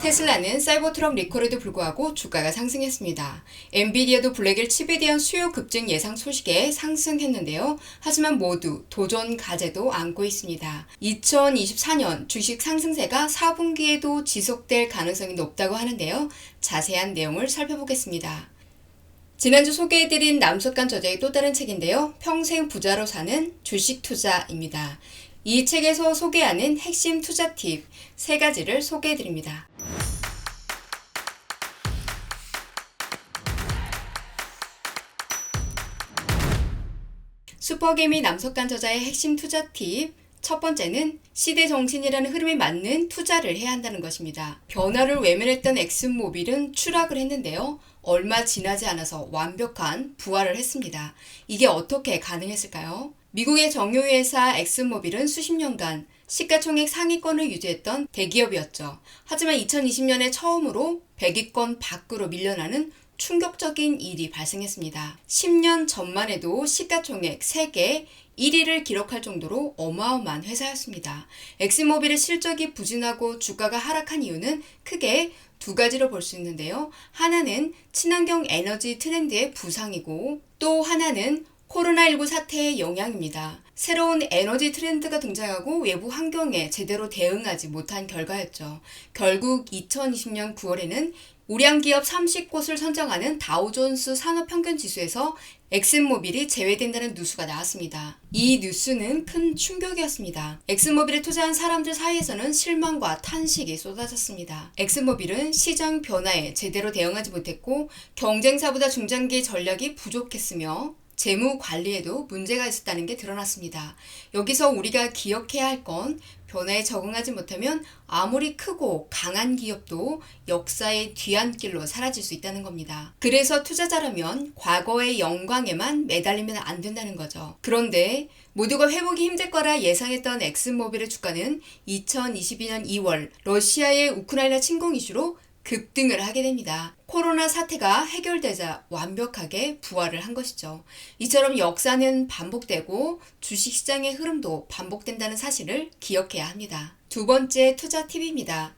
테슬라는 사이버트럭 리콜에도 불구하고 주가가 상승했습니다. 엔비디아도 블랙일 칩에 대한 수요 급증 예상 소식에 상승했는데요. 하지만 모두 도전 과제도 안고 있습니다. 2024년 주식 상승세가 4분기에도 지속될 가능성이 높다고 하는데요. 자세한 내용을 살펴보겠습니다. 지난주 소개해드린 남석간 저자의 또 다른 책인데요. 평생 부자로 사는 주식 투자입니다. 이 책에서 소개하는 핵심 투자 팁 세 가지를 소개해 드립니다. 슈퍼게임이 남석간 저자의 핵심 투자 팁. 첫 번째는 시대 정신이라는 흐름에 맞는 투자를 해야 한다는 것입니다. 변화를 외면했던 엑슨모빌은 추락을 했는데요. 얼마 지나지 않아서 완벽한 부활을 했습니다. 이게 어떻게 가능했을까요? 미국의 정유회사 엑슨모빌은 수십 년간 시가총액 상위권을 유지했던 대기업이었죠. 하지만 2020년에 처음으로 100위권 밖으로 밀려나는 충격적인 일이 발생했습니다. 10년 전만 해도 시가총액 세계 1위를 기록할 정도로 어마어마한 회사였습니다. 엑스모빌의 실적이 부진하고 주가가 하락한 이유는 크게 두 가지로 볼 수 있는데요. 하나는 친환경 에너지 트렌드의 부상이고 또 하나는 코로나19 사태의 영향입니다. 새로운 에너지 트렌드가 등장하고 외부 환경에 제대로 대응하지 못한 결과였죠. 결국 2020년 9월에는 우량 기업 30곳을 선정하는 다우존스 산업평균 지수에서 엑슨모빌이 제외된다는 뉴스가 나왔습니다. 이 뉴스는 큰 충격이었습니다. 엑슨모빌에 투자한 사람들 사이에서는 실망과 탄식이 쏟아졌습니다. 엑슨모빌은 시장 변화에 제대로 대응하지 못했고 경쟁사보다 중장기 전략이 부족했으며 재무 관리에도 문제가 있었다는 게 드러났습니다. 여기서 우리가 기억해야 할 건 변화에 적응하지 못하면 아무리 크고 강한 기업도 역사의 뒤안길로 사라질 수 있다는 겁니다. 그래서 투자자라면 과거의 영광에만 매달리면 안 된다는 거죠. 그런데 모두가 회복이 힘들 거라 예상했던 엑슨모빌의 주가는 2022년 2월 러시아의 우크라이나 침공 이슈로 급등을 하게 됩니다. 코로나 사태가 해결되자 완벽하게 부활을 한 것이죠. 이처럼 역사는 반복되고 주식시장의 흐름도 반복된다는 사실을 기억해야 합니다. 두 번째 투자 팁입니다.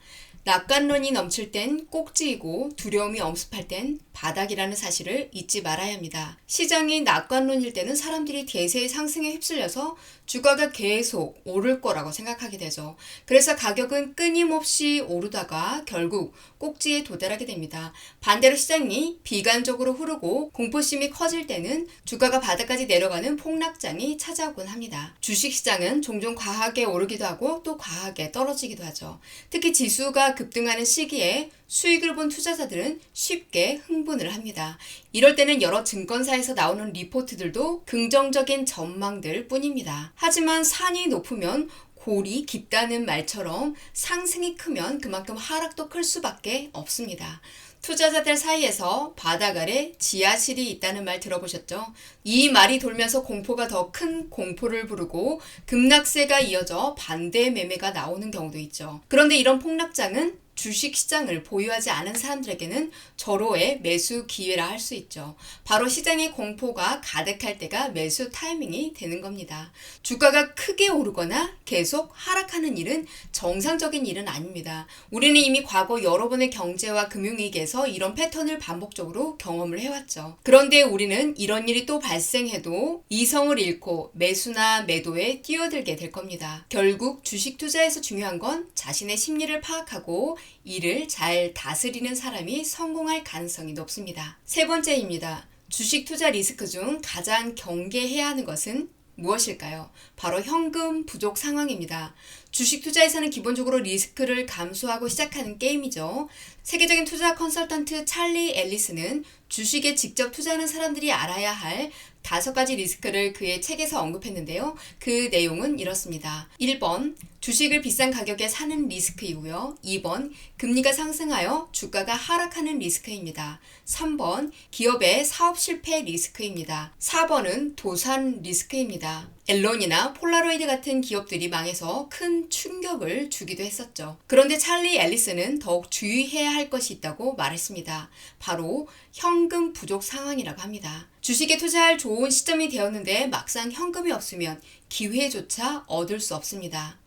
낙관론이 넘칠 땐 꼭지이고 두려움이 엄습할 땐 바닥이라는 사실을 잊지 말아야 합니다. 시장이 낙관론일 때는 사람들이 대세의 상승에 휩쓸려서 주가가 계속 오를 거라고 생각하게 되죠. 그래서 가격은 끊임없이 오르다가 결국 꼭지에 도달하게 됩니다. 반대로 시장이 비관적으로 흐르고 공포심이 커질 때는 주가가 바닥까지 내려가는 폭락장이 찾아오곤 합니다. 주식시장은 종종 과하게 오르기도 하고 또 과하게 떨어지기도 하죠. 특히 지수가 급등하는 시기에 수익을 본 투자자들은 쉽게 흥분을 합니다. 이럴 때는 여러 증권사에서 나오는 리포트들도 긍정적인 전망들 뿐입니다. 하지만 산이 높으면 골이 깊다는 말처럼 상승이 크면 그만큼 하락도 클 수밖에 없습니다. 투자자들 사이에서 바닥 아래 지하실이 있다는 말 들어보셨죠? 이 말이 돌면서 공포가 더 큰 공포를 부르고 급락세가 이어져 반대 매매가 나오는 경우도 있죠. 그런데 이런 폭락장은 주식 시장을 보유하지 않은 사람들에게는 절호의 매수 기회라 할 수 있죠. 바로 시장의 공포가 가득할 때가 매수 타이밍이 되는 겁니다. 주가가 크게 오르거나 계속 하락하는 일은 정상적인 일은 아닙니다. 우리는 이미 과거 여러 번의 경제와 금융위기에서 이런 패턴을 반복적으로 경험을 해왔죠. 그런데 우리는 이런 일이 또 발생해도 이성을 잃고 매수나 매도에 뛰어들게 될 겁니다. 결국 주식 투자에서 중요한 건 자신의 심리를 파악하고 이를 잘 다스리는 사람이 성공할 가능성이 높습니다. 세 번째입니다. 주식 투자 리스크 중 가장 경계해야 하는 것은 무엇일까요? 바로 현금 부족 상황입니다. 주식 투자에서는 기본적으로 리스크를 감수하고 시작하는 게임이죠. 세계적인 투자 컨설턴트 찰리 앨리스는 주식에 직접 투자하는 사람들이 알아야 할 다섯 가지 리스크를 그의 책에서 언급했는데요. 그 내용은 이렇습니다. 1번, 주식을 비싼 가격에 사는 리스크이고요. 2번, 금리가 상승하여 주가가 하락하는 리스크입니다. 3번, 기업의 사업 실패 리스크입니다. 4번은 도산 리스크입니다. 앨론이나 폴라로이드 같은 기업들이 망해서 큰 충격을 주기도 했었죠. 그런데 찰리 앨리스는 더욱 주의해야 할 것이 있다고 말했습니다. 바로 현금 부족 상황이라고 합니다. 주식에 투자할 좋은 시점이 되었는데 막상 현금이 없으면 기회조차 얻을 수 없습니다.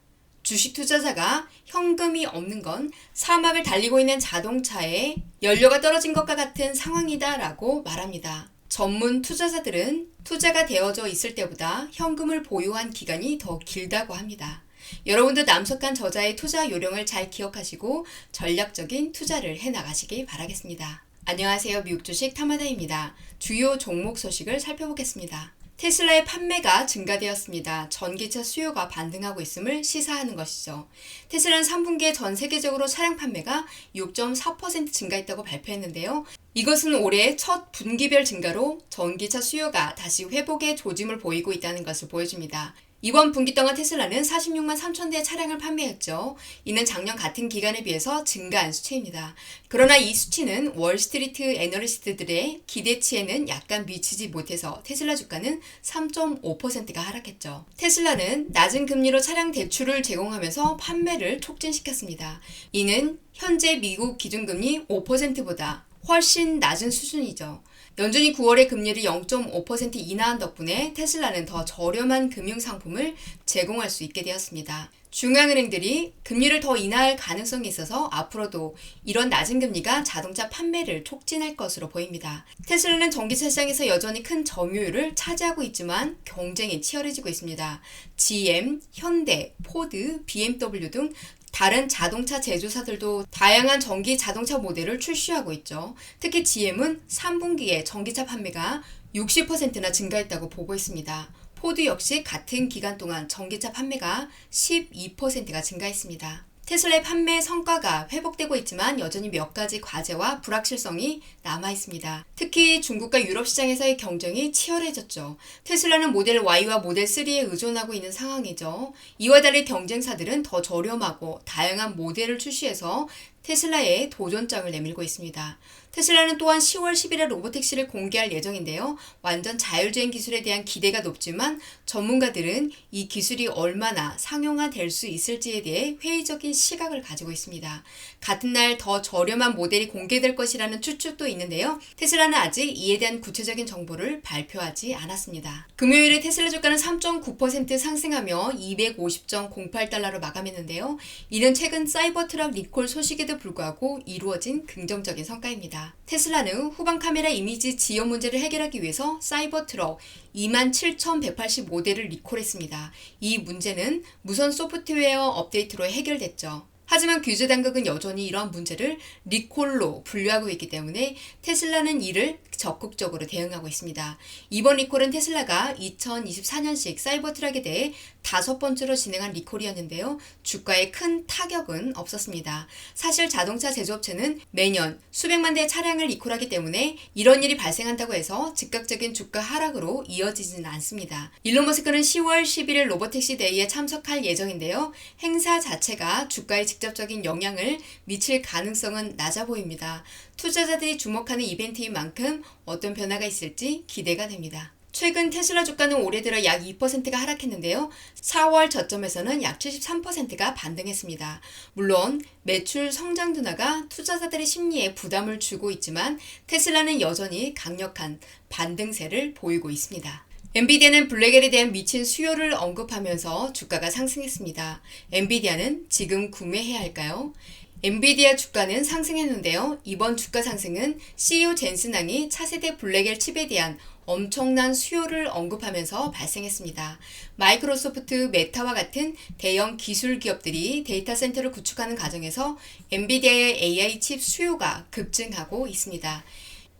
주식 투자자가 현금이 없는 건 사막을 달리고 있는 자동차에 연료가 떨어진 것과 같은 상황이다라고 말합니다. 전문 투자자들은 투자가 되어져 있을 때보다 현금을 보유한 기간이 더 길다고 합니다. 여러분도 남석한 저자의 투자 요령을 잘 기억하시고 전략적인 투자를 해 나가시기 바라겠습니다. 안녕하세요. 미국 주식 타마다입니다. 주요 종목 소식을 살펴보겠습니다. 테슬라의 판매가 증가되었습니다. 전기차 수요가 반등하고 있음을 시사하는 것이죠. 테슬라는 3분기에 전 세계적으로 차량 판매가 6.4% 증가했다고 발표했는데요. 이것은 올해 첫 분기별 증가로 전기차 수요가 다시 회복의 조짐을 보이고 있다는 것을 보여줍니다. 이번 분기 동안 테슬라는 46만 3천 대의 차량을 판매했죠. 이는 작년 같은 기간에 비해서 증가한 수치입니다. 그러나 이 수치는 월스트리트 애널리스트들의 기대치에는 약간 미치지 못해서 테슬라 주가는 3.5%가 하락했죠. 테슬라는 낮은 금리로 차량 대출을 제공하면서 판매를 촉진시켰습니다. 이는 현재 미국 기준금리 5%보다 훨씬 낮은 수준이죠. 연준이 9월에 금리를 0.5% 인하한 덕분에 테슬라는 더 저렴한 금융 상품을 제공할 수 있게 되었습니다. 중앙은행들이 금리를 더 인하할 가능성이 있어서 앞으로도 이런 낮은 금리가 자동차 판매를 촉진할 것으로 보입니다. 테슬라는 전기차 시장에서 여전히 큰 점유율을 차지하고 있지만 경쟁이 치열해지고 있습니다. GM, 현대, 포드, BMW 등 다른 자동차 제조사들도 다양한 전기 자동차 모델을 출시하고 있죠. 특히 GM은 3분기에 전기차 판매가 60%나 증가했다고 보고 있습니다. 포드 역시 같은 기간 동안 전기차 판매가 12%가 증가했습니다. 테슬라의 판매 성과가 회복되고 있지만 여전히 몇 가지 과제와 불확실성이 남아 있습니다. 특히 중국과 유럽 시장에서의 경쟁이 치열해졌죠. 테슬라는 모델 Y와 모델 3에 의존하고 있는 상황이죠. 이와 달리 경쟁사들은 더 저렴하고 다양한 모델을 출시해서 테슬라에 도전장을 내밀고 있습니다. 테슬라는 또한 10월 10일에 로보택시를 공개할 예정인데요. 완전 자율주행 기술에 대한 기대가 높지만 전문가들은 이 기술이 얼마나 상용화될 수 있을지에 대해 회의적인 시각을 가지고 있습니다. 같은 날 더 저렴한 모델이 공개될 것이라는 추측도 있는데요. 테슬라는 아직 이에 대한 구체적인 정보를 발표하지 않았습니다. 금요일에 테슬라 주가는 3.9% 상승하며 250.08달러로 마감했는데요. 이는 최근 사이버 트럭 리콜 소식에 도 불구하고 이루어진 긍정적인 성과입니다. 테슬라는 후방 카메라 이미지 지연 문제를 해결하기 위해서 사이버 트럭 27,185대를 리콜했습니다. 이 문제는 무선 소프트웨어 업데이트로 해결됐죠. 하지만 규제 당국은 여전히 이러한 문제를 리콜로 분류하고 있기 때문에 테슬라는 이를 적극적으로 대응하고 있습니다. 이번 리콜은 테슬라가 2024년식 사이버 트럭에 대해 다섯 번째로 진행한 리콜이었는데요. 주가에 큰 타격은 없었습니다. 사실 자동차 제조업체는 매년 수백만 대의 차량을 리콜하기 때문에 이런 일이 발생한다고 해서 즉각적인 주가 하락으로 이어지지는 않습니다. 일론 머스크는 10월 11일 로보택시 데이에 참석할 예정인데요. 행사 자체가 주가에 직접적인 영향을 미칠 가능성은 낮아 보입니다. 투자자들이 주목하는 이벤트인 만큼 어떤 변화가 있을지 기대가 됩니다. 최근 테슬라 주가는 올해 들어 약 2%가 하락했는데요. 4월 저점에서는 약 73%가 반등했습니다. 물론 매출 성장 둔화가 투자자들의 심리에 부담을 주고 있지만 테슬라는 여전히 강력한 반등세를 보이고 있습니다. 엔비디아는 블랙엘에 대한 미친 수요를 언급하면서 주가가 상승했습니다. 엔비디아는 지금 구매해야 할까요? 엔비디아 주가는 상승했는데요. 이번 주가 상승은 CEO 젠슨왕이 차세대 블랙엘 칩에 대한 엄청난 수요를 언급하면서 발생했습니다. 마이크로소프트, 메타와 같은 대형 기술 기업들이 데이터 센터를 구축하는 과정에서 엔비디아의 AI 칩 수요가 급증하고 있습니다.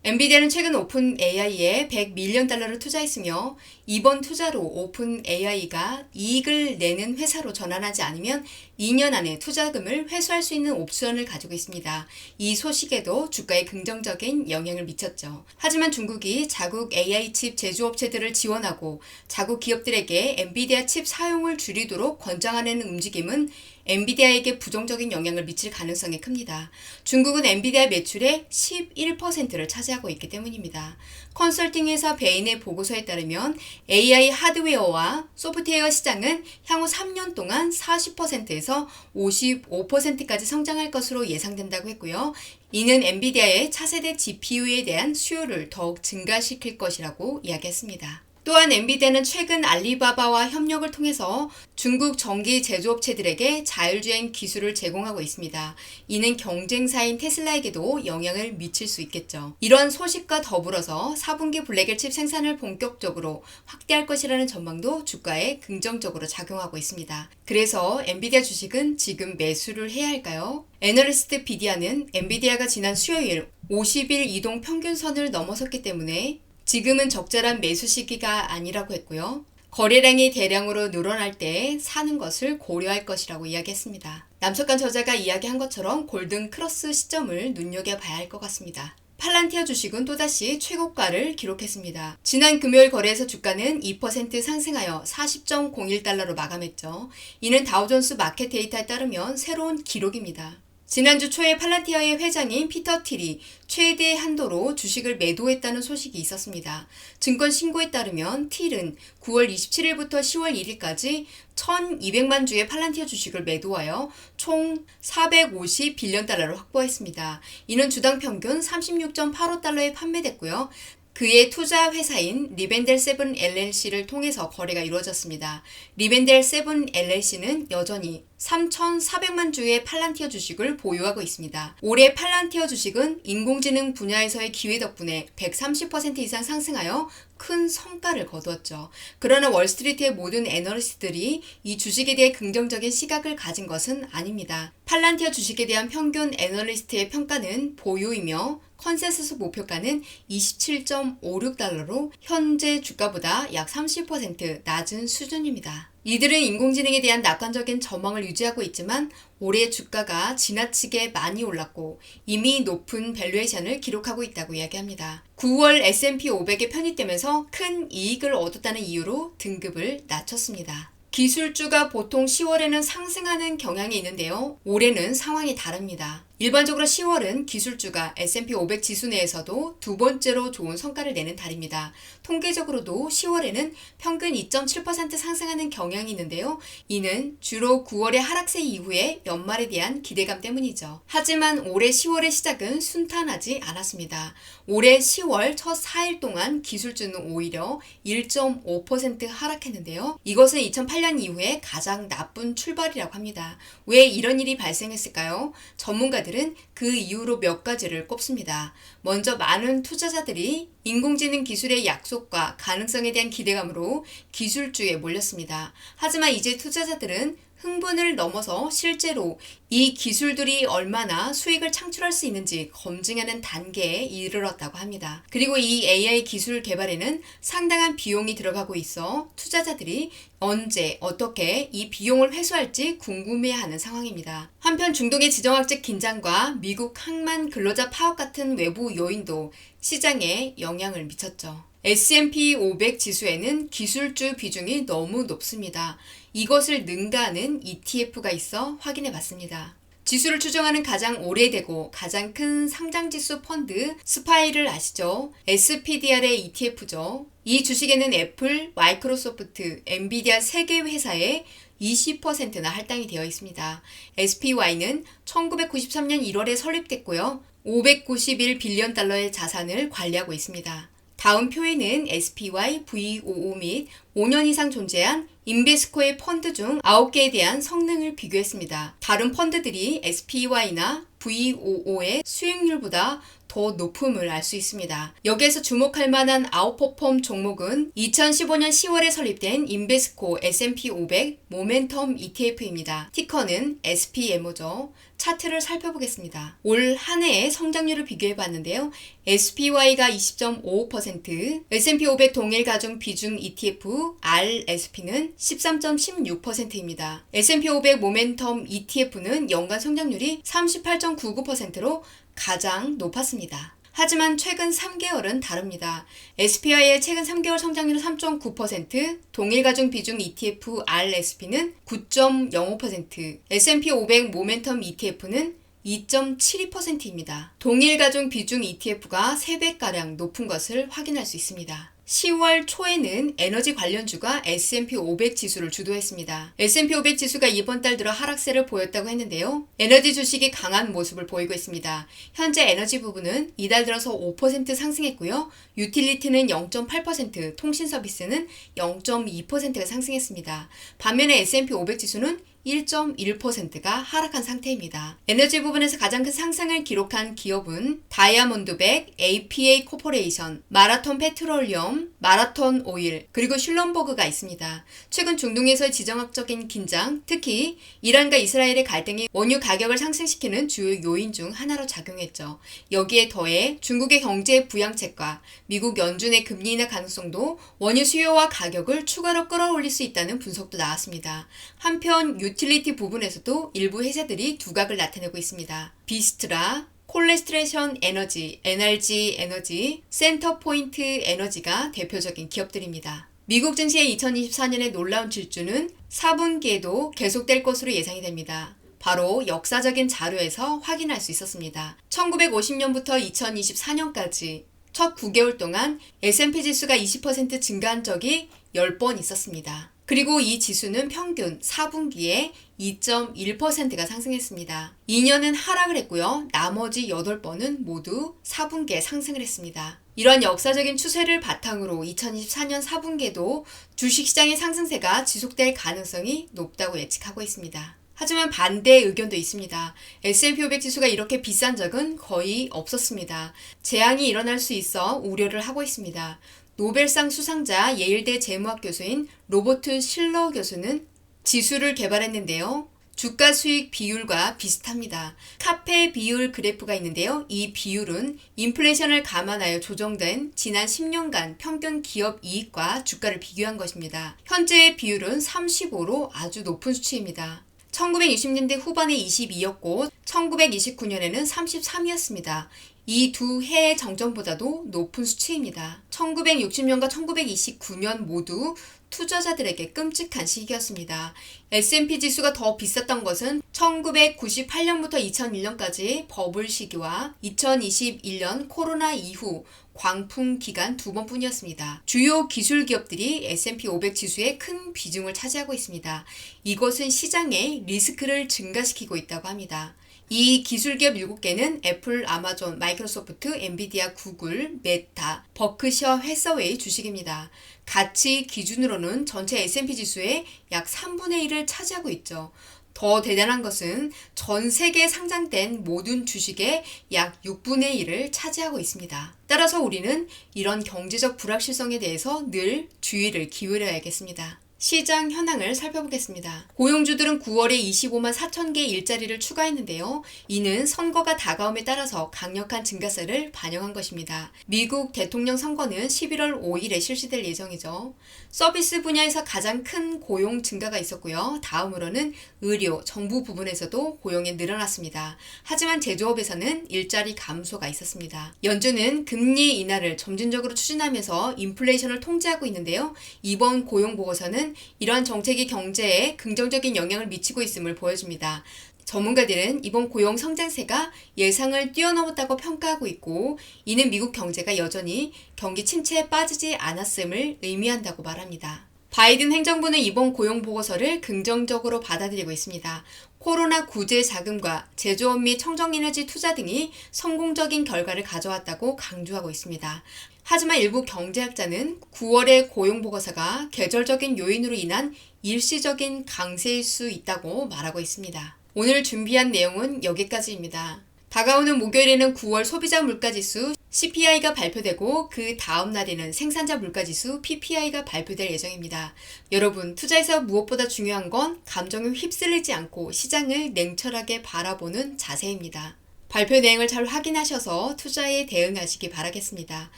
엔비디아는 최근 오픈 AI에 100밀리언 달러를 투자했으며 이번 투자로 오픈 AI가 이익을 내는 회사로 전환하지 않으면 2년 안에 투자금을 회수할 수 있는 옵션을 가지고 있습니다. 이 소식에도 주가에 긍정적인 영향을 미쳤죠. 하지만 중국이 자국 AI 칩 제조업체들을 지원하고 자국 기업들에게 엔비디아 칩 사용을 줄이도록 권장하는 움직임은 엔비디아에게 부정적인 영향을 미칠 가능성이 큽니다. 중국은 엔비디아 매출의 11%를 차지하고 있기 때문입니다. 컨설팅 회사 베인의 보고서에 따르면 AI 하드웨어와 소프트웨어 시장은 향후 3년 동안 40%에서 55%까지 성장할 것으로 예상된다고 했고요. 이는 엔비디아의 차세대 GPU에 대한 수요를 더욱 증가시킬 것이라고 이야기했습니다. 또한 엔비디아는 최근 알리바바와 협력을 통해서 중국 전기 제조업체들에게 자율주행 기술을 제공하고 있습니다. 이는 경쟁사인 테슬라에게도 영향을 미칠 수 있겠죠. 이런 소식과 더불어서 4분기 블랙엘 칩 생산을 본격적으로 확대할 것이라는 전망도 주가에 긍정적으로 작용하고 있습니다. 그래서 엔비디아 주식은 지금 매수를 해야 할까요? 애널리스트 비디아는 엔비디아가 지난 수요일 50일 이동 평균선을 넘어섰기 때문에 지금은 적절한 매수 시기가 아니라고 했고요. 거래량이 대량으로 늘어날 때 사는 것을 고려할 것이라고 이야기했습니다. 남석간 저자가 이야기한 것처럼 골든 크로스 시점을 눈여겨봐야 할 것 같습니다. 팔란티아 주식은 또다시 최고가를 기록했습니다. 지난 금요일 거래에서 주가는 2% 상승하여 40.01달러로 마감했죠. 이는 다우존스 마켓 데이터에 따르면 새로운 기록입니다. 지난주 초에 팔라티아의 회장인 피터 틸이 최대 한도로 주식을 매도했다는 소식이 있었습니다. 증권 신고에 따르면 틸은 9월 27일부터 10월 1일까지 1200만 주의 팔란티아 주식을 매도하여 총 450빌리언 달러를 확보했습니다. 이는 주당 평균 36.85달러에 판매됐고요. 그의 투자 회사인 리벤델 세븐 LLC를 통해서 거래가 이루어졌습니다. 리벤델 세븐 LLC는 여전히 3,400만 주의 팔란티어 주식을 보유하고 있습니다. 올해 팔란티어 주식은 인공지능 분야에서의 기회 덕분에 130% 이상 상승하여 큰 성과를 거두었죠. 그러나 월스트리트의 모든 애널리스트들이 이 주식에 대해 긍정적인 시각을 가진 것은 아닙니다. 팔란티어 주식에 대한 평균 애널리스트의 평가는 보유이며 컨센서스 목표가는 27.56달러로 현재 주가보다 약 30% 낮은 수준입니다. 이들은 인공지능에 대한 낙관적인 전망을 유지하고 있지만 올해 주가가 지나치게 많이 올랐고 이미 높은 밸류에이션을 기록하고 있다고 이야기합니다. 9월 S&P 500에 편입되면서 큰 이익을 얻었다는 이유로 등급을 낮췄습니다. 기술주가 보통 10월에는 상승하는 경향이 있는데요. 올해는 상황이 다릅니다. 일반적으로 10월은 기술주가 S&P 500 지수 내에서도 두 번째로 좋은 성과를 내는 달입니다. 통계적으로도 10월에는 평균 2.7% 상승하는 경향이 있는데요. 이는 주로 9월의 하락세 이후에 연말에 대한 기대감 때문이죠. 하지만 올해 10월의 시작은 순탄하지 않았습니다. 올해 10월 첫 4일 동안 기술주는 오히려 1.5% 하락했는데요. 이것은 2008년 이후에 가장 나쁜 출발이라고 합니다. 왜 이런 일이 발생했을까요? 전문가들 전문가들은 그 이유로 몇 가지를 꼽습니다. 먼저 많은 투자자들이 인공지능 기술의 약속과 가능성에 대한 기대감으로 기술주에 몰렸습니다. 하지만 이제 투자자들은 흥분을 넘어서 실제로 이 기술들이 얼마나 수익을 창출할 수 있는지 검증하는 단계에 이르렀다고 합니다. 그리고 이 AI 기술 개발에는 상당한 비용이 들어가고 있어 투자자들이 언제 어떻게 이 비용을 회수할지 궁금해하는 상황입니다. 한편 중동의 지정학적 긴장과 미국 항만 근로자 파업 같은 외부 요인도 시장에 영향을 미쳤죠. S&P 500 지수에는 기술주 비중이 너무 높습니다. 이것을 능가하는 ETF가 있어 확인해 봤습니다. 지수를 추정하는 가장 오래되고 가장 큰 상장지수 펀드 스파이를 아시죠? SPDR의 ETF죠. 이 주식에는 애플, 마이크로소프트, 엔비디아 3개 회사의 20%나 할당이 되어 있습니다. SPY는 1993년 1월에 설립됐고요. 591 빌리언 달러의 자산을 관리하고 있습니다. 다음 표에는 SPY, VOO 및 5년 이상 존재한 인베스코의 펀드 중 9개에 대한 성능을 비교했습니다. 다른 펀드들이 SPY나 VOO의 수익률보다 더 높음을 알 수 있습니다. 여기에서 주목할 만한 아웃퍼폼 종목은 2015년 10월에 설립된 인베스코 S&P 500 모멘텀 ETF입니다. 티커는 SPMO죠. 차트를 살펴보겠습니다. 올 한 해의 성장률을 비교해 봤는데요. SPY가 20.55%, S&P 500 동일 가중 비중 ETF RSP는 13.16%입니다. S&P 500 모멘텀 ETF는 연간 성장률이 38.99%로 가장 높았습니다. 하지만 최근 3개월은 다릅니다. SPI의 최근 3개월 성장률은 3.9%, 동일가중 비중 ETF RSP는 9.05%, S&P 500 모멘텀 ETF는 2.72%입니다. 동일가중 비중 ETF가 3배가량 높은 것을 확인할 수 있습니다. 10월 초에는 에너지 관련주가 S&P 500 지수를 주도했습니다. S&P 500 지수가 이번 달 들어 하락세를 보였다고 했는데요. 에너지 주식이 강한 모습을 보이고 있습니다. 현재 에너지 부분은 이달 들어서 5% 상승했고요. 유틸리티는 0.8%, 통신 서비스는 0.2%가 상승했습니다. 반면에 S&P 500 지수는 1.1%가 하락한 상태입니다. 에너지 부분에서 가장 큰 상승을 기록한 기업은 다이아몬드백, APA 코퍼레이션, 마라톤 페트롤리엄, 마라톤 오일, 그리고 슐럼버그가 있습니다. 최근 중동에서의 지정학적인 긴장, 특히 이란과 이스라엘의 갈등이 원유 가격을 상승시키는 주요 요인 중 하나로 작용했죠. 여기에 더해 중국의 경제 부양책과 미국 연준의 금리 인하 가능성도 원유 수요와 가격을 추가로 끌어올릴 수 있다는 분석도 나왔습니다. 한편 유 틸리티 부분에서도 일부 회사들이 두각을 나타내고 있습니다. 비스트라, 콜레스트레션 에너지, NRG 에너지, 센터포인트 에너지가 대표적인 기업들입니다. 미국 증시의 2024년의 놀라운 질주는 4분기에도 계속될 것으로 예상이 됩니다. 바로 역사적인 자료에서 확인할 수 있었습니다. 1950년부터 2024년까지 첫 9개월 동안 S&P 지수가 20% 증가한 적이 10번 있었습니다. 그리고 이 지수는 평균 4분기에 2.1%가 상승했습니다. 2년은 하락을 했고요. 나머지 8번은 모두 4분기에 상승을 했습니다. 이런 역사적인 추세를 바탕으로 2024년 4분기에도 주식시장의 상승세가 지속될 가능성이 높다고 예측하고 있습니다. 하지만 반대 의견도 있습니다. S&P 500 지수가 이렇게 비싼 적은 거의 없었습니다. 재앙이 일어날 수 있어 우려를 하고 있습니다. 노벨상 수상자 예일대 재무학 교수인 로버트 실러 교수는 지수를 개발했는데요. 주가 수익 비율과 비슷합니다. 카페 비율 그래프가 있는데요. 이 비율은 인플레이션을 감안하여 조정된 지난 10년간 평균 기업 이익과 주가를 비교한 것입니다. 현재의 비율은 35로 아주 높은 수치입니다. 1960년대 후반에 22였고 1929년에는 33이었습니다. 이 두 해의 정점보다도 높은 수치입니다. 1960년과 1929년 모두 투자자들에게 끔찍한 시기였습니다. S&P 지수가 더 비쌌던 것은 1998년부터 2001년까지 버블 시기와 2021년 코로나 이후 광풍 기간 두 번뿐이었습니다. 주요 기술 기업들이 S&P 500 지수에 큰 비중을 차지하고 있습니다. 이것은 시장의 리스크를 증가시키고 있다고 합니다. 이 기술기업 7개는 애플, 아마존, 마이크로소프트, 엔비디아, 구글, 메타, 버크셔 회사웨이 주식입니다. 가치 기준으로는 전체 S&P 지수의 약 3분의 1을 차지하고 있죠. 더 대단한 것은 전 세계에 상장된 모든 주식의 약 6분의 1을 차지하고 있습니다. 따라서 우리는 이런 경제적 불확실성에 대해서 늘 주의를 기울여야겠습니다. 시장 현황을 살펴보겠습니다. 고용주들은 9월에 25만 4천 개의 일자리를 추가했는데요. 이는 선거가 다가옴에 따라서 강력한 증가세를 반영한 것입니다. 미국 대통령 선거는 11월 5일에 실시될 예정이죠. 서비스 분야에서 가장 큰 고용 증가가 있었고요. 다음으로는 의료, 정부 부분에서도 고용이 늘어났습니다. 하지만 제조업에서는 일자리 감소가 있었습니다. 연준은 금리 인하를 점진적으로 추진하면서 인플레이션을 통제하고 있는데요. 이번 고용 보고서는 이러한 정책이 경제에 긍정적인 영향을 미치고 있음을 보여줍니다. 전문가들은 이번 고용 성장세가 예상을 뛰어넘었다고 평가하고 있고 이는 미국 경제가 여전히 경기 침체에 빠지지 않았음을 의미한다고 말합니다. 바이든 행정부는 이번 고용 보고서를 긍정적으로 받아들이고 있습니다. 코로나 구제 자금과 제조업 및 청정에너지 투자 등이 성공적인 결과를 가져왔다고 강조하고 있습니다. 하지만 일부 경제학자는 9월의 고용보고서가 계절적인 요인으로 인한 일시적인 강세일 수 있다고 말하고 있습니다. 오늘 준비한 내용은 여기까지입니다. 다가오는 목요일에는 9월 소비자 물가지수 CPI가 발표되고 그 다음 날에는 생산자 물가지수 PPI가 발표될 예정입니다. 여러분, 투자에서 무엇보다 중요한 건 감정에 휩쓸리지 않고 시장을 냉철하게 바라보는 자세입니다. 발표 내용을 잘 확인하셔서 투자에 대응하시기 바라겠습니다.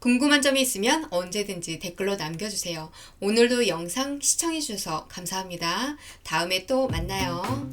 궁금한 점이 있으면 언제든지 댓글로 남겨주세요. 오늘도 영상 시청해주셔서 감사합니다. 다음에 또 만나요.